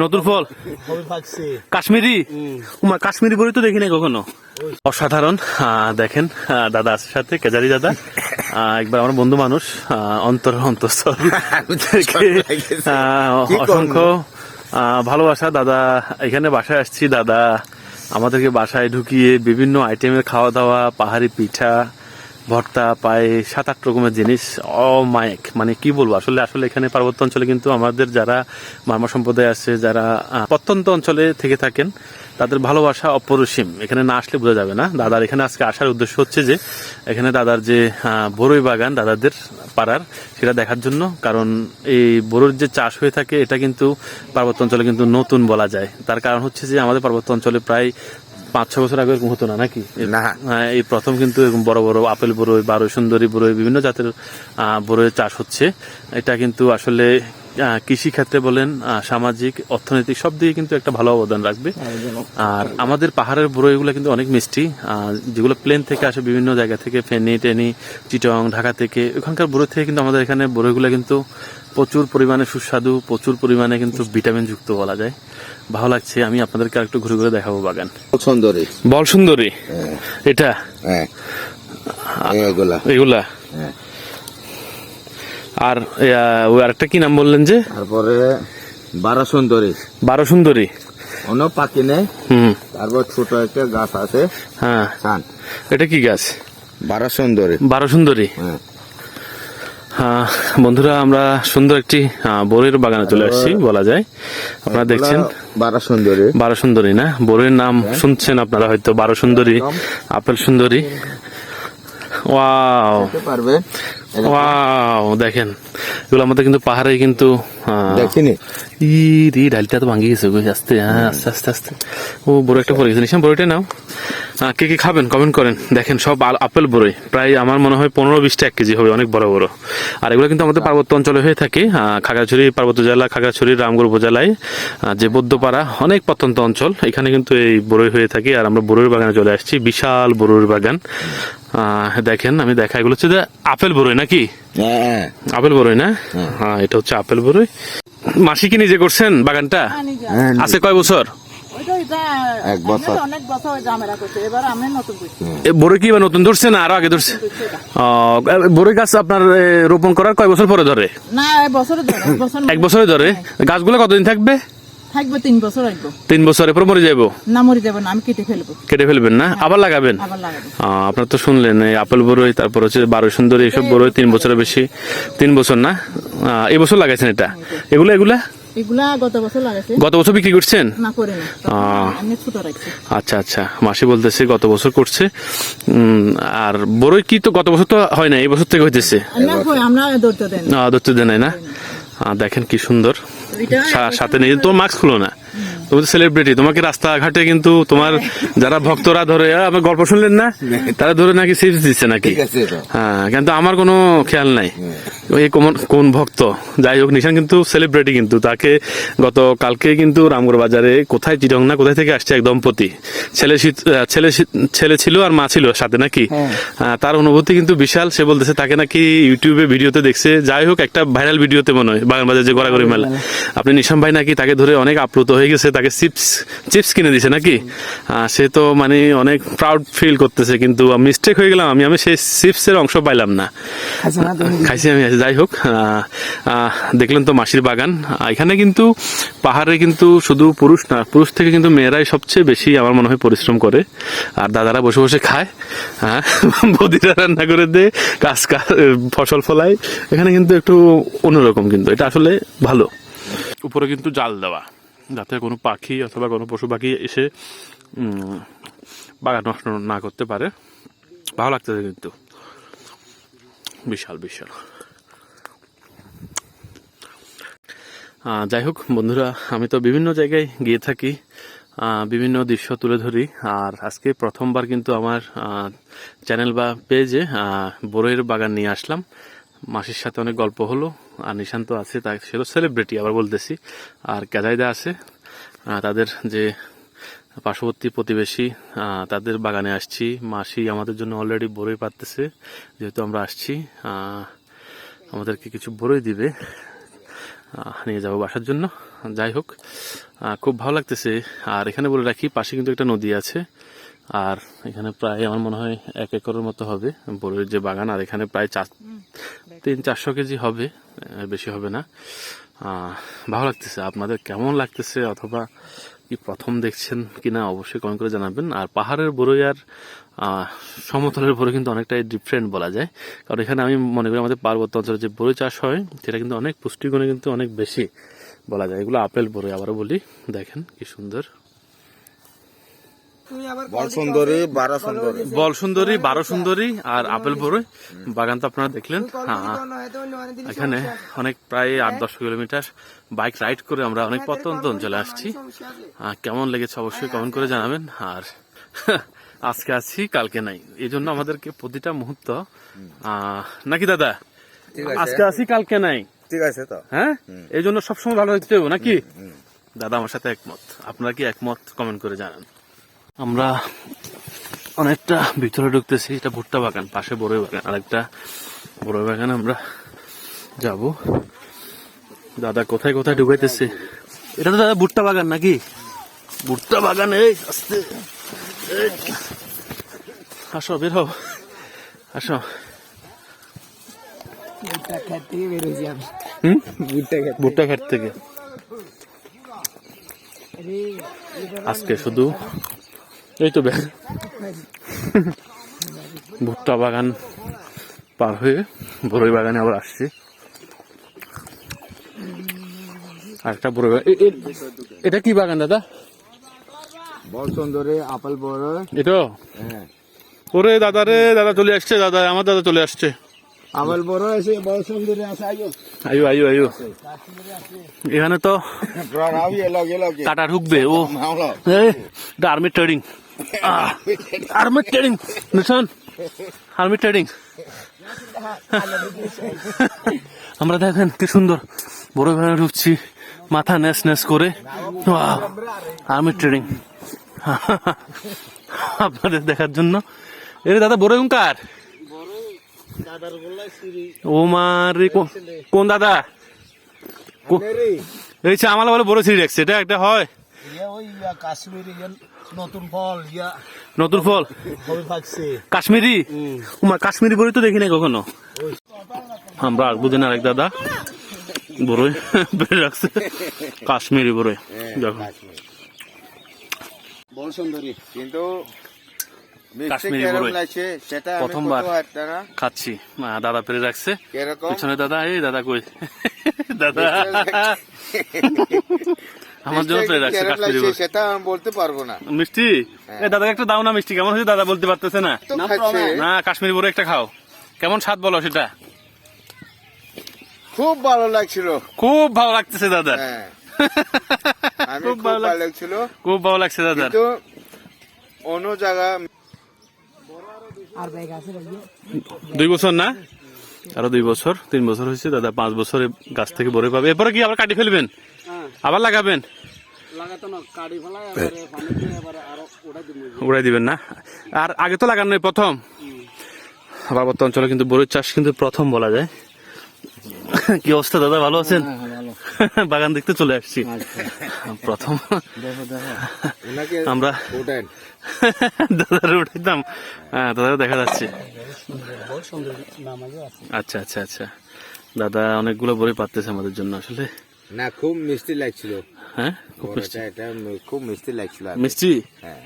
নতুন ফল? কাশ্মীরি? উমা, কাশ্মীরি বড়ি তো দেখি নাই কখনো? অসাধারণ। দেখেন দাদা আছে সাথে কেজারি দাদা। একবার আমার বন্ধু মানুষ অন্তর অন্তঃস্থল। অসংখ্য ভালোবাসা। দাদা এখানে বাসায় আসছি দাদা। আমাদেরকে বাসায় ঢুকিয়ে বিভিন্ন আইটেমের খাওয়া দাওয়া পাহাড়ি পিঠা ভর্তা পায়ে সাত আট রকমের জিনিস, অমায়ক। মানে কি বলব? আসলে আসলে এখানে পার্বত্য অঞ্চলে কিন্তু আমাদের যারা মার্মা সম্প্রদায় আছে, যারা প্রত্যন্ত অঞ্চলে থেকে থাকেন, তাদের ভালোবাসা অপরিসীম। এখানে না আসলে বোঝা যাবে না। দাদার এখানে আজকে আসার উদ্দেশ্য হচ্ছে যে, এখানে দাদার যে বড়ই বাগান দাদাদের পাড়ার, সেটা দেখার জন্য। কারণ এই বড়ুর যে চাষ হয়ে থাকে, এটা কিন্তু পার্বত্য অঞ্চলে কিন্তু নতুন বলা যায়। তার কারণ হচ্ছে যে, আমাদের পার্বত্য অঞ্চলে প্রায় পাঁচ ছ বছর আগে এরকম হতো না নাকি না। হ্যাঁ, এই প্রথম কিন্তু এরকম বড় বড় আপেল বড়ই বারো সুন্দরী বড়ই বিভিন্ন জাতের আহ, চাষ হচ্ছে এটা কিন্তু আসলে আহ, কৃষি ক্ষেত্রে বলেন আহ, সামাজিক অর্থনৈতিক সব দিকে কিন্তু একটা ভালো অবদান রাখবে। আর আমাদের পাহাড়ের বড়ইগুলো কিন্তু অনেক মিষ্টি। যেগুলো প্লেন থেকে আসে বিভিন্ন জায়গা থেকে ফেনি টেনি চিটং ঢাকা থেকে ওখানকার বড়ই থেকে কিন্তু আমাদের এখানে বড়ইগুলো কিন্তু প্রচুর পরিমাণে সুস্বাদু প্রচুর পরিমাণে কিন্তু ভিটামিন যুক্ত বলা যায়। ভালো লাগছে আমি আপনাদেরকে আরেকটু ঘুরে ঘুরে দেখাবো বাগান। সুন্দরী বল সুন্দরী এটা? হ্যাঁ। এগুলা। এগুলা? হ্যাঁ। আর ওই আরেকটা কি নাম বললেন যে? তারপরে বারো সুন্দরী বারো সুন্দরী অন্য পাখি নেই। হুম। তারপর ছোট একটা গাছ আছে হ্যাঁ। এটা কি গাছ? বারো সুন্দরী বারো সুন্দরী হ্যাঁ বন্ধুরা আমরা সুন্দর একটি বরের বাগানে চলে আসছি বলা যায়। আপনারা দেখছেন? বারো সুন্দরী বারো সুন্দরী না? বরের নাম শুনছেন আপনারা হয়তো বারো সুন্দরী আপেল সুন্দরী ওয়াও। পারবে ওয়াও দেখেন। এগুলো আমাদের কিন্তু পাহাড়ে কিন্তু দেখিনি? ই ডালটা তো ভাঙিয়ে গেছে আস্তে হ্যাঁ আস্তে আস্তে আস্তে। ও বড় একটা পড়ে গেছে নিশান বড়িটা নাও। কে কে খাবেন? কমেন্ট করেন। দেখেন সব আপেল বড়ই। প্রায় আমার মনে হয় পনেরো বিশটা এক কেজি হবে অনেক বড় বড়। আর এগুলো কিন্তু আমাদের পার্বত্য অঞ্চলে হয়ে থাকে। খাগড়াছড়ি পার্বত্য জেলা খাগড়াছড়ি রামগড় উপজেলায়। যে বৌদ্ধপাড়া অনেক প্রত্যন্ত অঞ্চল। এখানে কিন্তু এই বড়ই হয়ে থাকে। আর আমরা বড়ইয়ের বাগানে চলে আসছি। বিশাল বড়ইয়ের বাগান। আহ, দেখেন আমি দেখা এগুলো হচ্ছে যে আপেল বড়ই নাকি? হ্যাঁ আপেল বড়ই না? হ্যাঁ। এটা হচ্ছে আপেল বড়ই মাসি কি নিজে করছেন বাগানটা? হ্যাঁ, আছে কয় বছর? ওইটা এক বছর। অনেক বছর জামেরা করছে। এবার আমি নতুন করছি। এ বড়ই কি এবার নতুন ধরছে না আরও আগে ধরছে? ও, বড়ই গাছ আপনার রোপণ করার কয় বছর পরে ধরে? না এই বছরে ধরে এক বছর এক বছরে ধরে? গাছগুলো কতদিন থাকবে? থাকবে তিন বছর আসব তিন বছরে পর মরে যাব না মরে যাবে না আমি কেটে ফেলব। কেটে ফেলবেন না? আবার লাগাবেন? আবার লাগাবো। আপনার তো শুনলেন এই আপেল বড়ই তারপর হচ্ছে বারো সুন্দরী এইসব বড়ই তিন বছরের বেশি। তিন বছর না? এই বছর লাগাইছেন এটা? এগুলো এগুলা? এগুলা গত বছর বিক্রি করছেন? আচ্ছা আচ্ছা মাসি বলতেছে গত বছর করছে। আর বড়ই কি তো গত বছর তো হয় না এই বছর থেকে হইতেছে। ধরতে দেয় না দেখেন কি সুন্দর। সাথে নিয়ে তোমার মাস্ক খুলো না। তুমি তো সেলিব্রিটি তোমাকে রাস্তাঘাটে কিন্তু তোমার যারা ভক্তরা ধরে "আ, আমার গল্প শুনলেন না? তারা ধরে নাকি সিপস দিচ্ছে নাকি? হ্যাঁ কিন্তু আমার কোনো খেয়াল নাই। ওই কোন কোন ভক্ত? যাই হোক নিশান কিন্তু সেলিব্রিটি কিন্তু। তাকে গত কালকে কিন্তু রামগড় বাজারে কোথায় চিরং না কোথায় থেকে আসছে এক দম্পতি? ছেলে ছেলে ছেলে ছিল আর মা ছিল সাথে নাকি? তার অনুভূতি কিন্তু বিশাল। সে বলতেছে তাকে নাকি ইউটিউবে ভিডিওতে দেখছে। যাই হোক একটা ভাইরাল ভিডিওতে মনে হয় বাগান বাজার যে গড়াগড়ি মেলা। আপনি নিশান ভাই নাকি তাকে ধরে অনেক আপ্লুত হয়ে গেছে তাকে চিপস চিপস কিনে দিছে নাকি? সে তো মানে অনেক প্রাউড ফিল করতেছে কিন্তু মিস্টেক হয়ে গেলাম। আমি আমি সেই চিপসের অংশ পাইলাম না। খাইছি আমি যাই হোক দেখলেন তো মাসির বাগান। এখানে কিন্তু পাহাড়ে কিন্তু শুধু পুরুষ না, পুরুষ থেকে কিন্তু মেয়েরাই সবচেয়ে বেশি আমার মনে হয় পরিশ্রম করে। আর দাদারা বসে বসে খায়। হ্যাঁ বদিরা রান্না করে দে কাজ ফসল ফলায়। এখানে কিন্তু একটু অন্যরকম কিন্তু, এটা আসলে ভালো। উপরে কিন্তু জাল দেওয়া, যাতে কোনো পাখি অথবা কোনো পশু পাখি এসে বাগান নষ্ট না করতে পারে। ভালো লাগতেছে কিন্তু। বিশাল বিশাল। যাই হোক বন্ধুরা, আমি তো বিভিন্ন জায়গায় গিয়ে থাকি বিভিন্ন দৃশ্য তুলে ধরি, আর আজকে প্রথমবার কিন্তু আমার চ্যানেল বা পেজে বড়ইয়ের বাগান নিয়ে আসলাম। মাসির সাথে অনেক গল্প হলো, আর নিশান্ত আছে তা সে সেলিব্রিটি আবার বলতেছি। আর ক্যাজাইদা আছে তাদের যে পার্শ্ববর্তী প্রতিবেশী তাদের বাগানে আসছি। মাসি আমাদের জন্য অলরেডি বড়ই পাততেছে যেহেতু আমরা আসছি আমাদেরকে কিছু বড়ই দিবে। নিয়ে যাব বাসার জন্য। যাই হোক খুব ভালো লাগতেছে। আর এখানে বলে রাখি পাশে কিন্তু একটা নদী আছে। আর এখানে প্রায় আমার মনে হয় এক একরের মতো হবে। বড়ের যে বাগান আর এখানে প্রায় চার তিন চারশো কেজি হবে। বেশি হবে না। ভালো লাগতেছে। আপনাদের কেমন লাগতেছে? অথবা কি প্রথম দেখছেন কি না অবশ্যই কমেন্ট করে জানাবেন। আর পাহাড়ের বড়ই আর সমতলের বরই কিন্তু অনেকটাই ডিফারেন্ট বলা যায়। কারণ এখানে আমি মনে করি আমাদের পার্বত্য অঞ্চলে যে বড়ই চাষ হয়, সেটা কিন্তু অনেক পুষ্টিগুণে কিন্তু অনেক বেশি বলা যায়। এগুলো আপেল বড়ই আবারও বলি, দেখেন কি সুন্দর। বল সুন্দরী বারো সুন্দরী। বল সুন্দরী বারো সুন্দরী আর আপেল বড়ই। বাগান তো আপনারা দেখলেন। হ্যাঁ এখানে অনেক প্রায় আট দশ কিলোমিটার বাইক রাইড করে আমরা অনেক প্রত্যন্ত অঞ্চলে আসছি। কেমন লেগেছে অবশ্যই কমেন্ট করে জানাবেন। আর আজকে আছি কালকে নাই। এই জন্য আমাদেরকে প্রতিটা মুহূর্ত আহ, নাকি দাদা? আজকে আছি কালকে নাই। ঠিক আছে তো। হ্যাঁ? এই জন্য সবসময় ভালো হতে হবে নাকি? দাদা আমার সাথে একমত। আপনারা কি একমত? কমেন্ট করে জানান। আমরা অনেকটা ভিতরে ঢুকতেছি এটা ভুট্টা বাগান পাশে বড়ই বাগান। আরেকটা বড়ই বাগান আমরা যাব। দাদা কোথায় কোথায় ঢুকাইতেছে? এটা তো দাদা ভুট্টা বাগান নাকি? ভুট্টা বাগান এই আস্তে। আসো বের হও। আসো। ভুট্টা ক্ষেত থেকে আজকে শুধু এই তো ব্যাগ ভুট্টা বাগান পার হয়ে বড়ই বাগানে আবার আসছি। আরেকটা এ- এটা কি বাগান দাদা? বল সুন্দরী আপেল বড়। এটা হ্যাঁ। ওরে দাদা রে দাদা চলে আসছে দাদা আমার দাদা চলে আসছে। আপেল বড় এসে বল সুন্দরী আছে আইও আয়ু আয়ু। আয়ু এখানে তো কাটা ঢুকবে ও। এটা army trading army trading Nishan army trading আমরা দেখেন কি সুন্দর। বড় ভ্যানে ঢুকছি মাথা নেস নেস করে। আর্মি ট্রেডিং আপনাদের দেখার জন্য। এরে দাদা বড় কার? ও মারে কোন দাদা? এই আমার বলে বড় সিঁড়ি রাখছে এটা একটা হয়। ওই কাশ্মীরি নতুন ফল ইয়া। নতুন ফল? হবে থাকছে। কাশ্মীরি? উমা কাশ্মীরি বড়ি তো দেখি নাই কখনো? আমরা দিন আরেক দাদা। বড়ই বেড়ে রাখছে। কাশ্মীরি বড়ই। দেখো। সুন্দরী কিন্তু কাশ্মীরি বড়ই। প্রথমবার। খাচ্ছি। দাদা পেরে রাখছে। পিছনে দাদা এই দাদা কই? দাদা। আমার জন্য রাখছে কেরম কাশ্মীরি সেটা আমি বলতে পারব না। মিষ্টি? এ দাদা একটা দাও না মিষ্টি কেমন হয়েছে? দাদা বলতে পারতেছে না। না কাশ্মীরি বড়ি একটা খাও। কেমন স্বাদ বলো সেটা? খুব ভালো লাগছিল। খুব ভালো লাগতেছে দাদা। হ্যাঁ। খুব ভালো লাগছিল। খুব ভালো লাগছে কিন্তু অন্য জায়গা দুই বছর না? আরও দুই বছর তিন বছর হয়েছে দাদা পাঁচ বছরে গাছ থেকে বরে পাবে। এরপরে কি আবার কাটি ফেলবেন? আবার লাগাবেন? উড়াই দিবেন না? আর আগে তো লাগানো প্রথম? আবার বর্তমান অঞ্চলে কিন্তু বড়ির চাষ কিন্তু প্রথম বলা যায়। কি অবস্থা দাদা? ভালো আছেন? বাগান দেখতে চলে আসছি। প্রথম। ওনাকে আমরা দাদার উঠাইতাম। হ্যাঁ দাদা দেখা যাচ্ছে। আচ্ছা আচ্ছা আচ্ছা। দাদা অনেকগুলো বড়ি পারতেছে আমাদের জন্য আসলে। না খুব মিষ্টি লাগছিল। হ্যাঁ খুব মিষ্টি। খুব মিষ্টি লাগছিল। মিষ্টি? হ্যাঁ।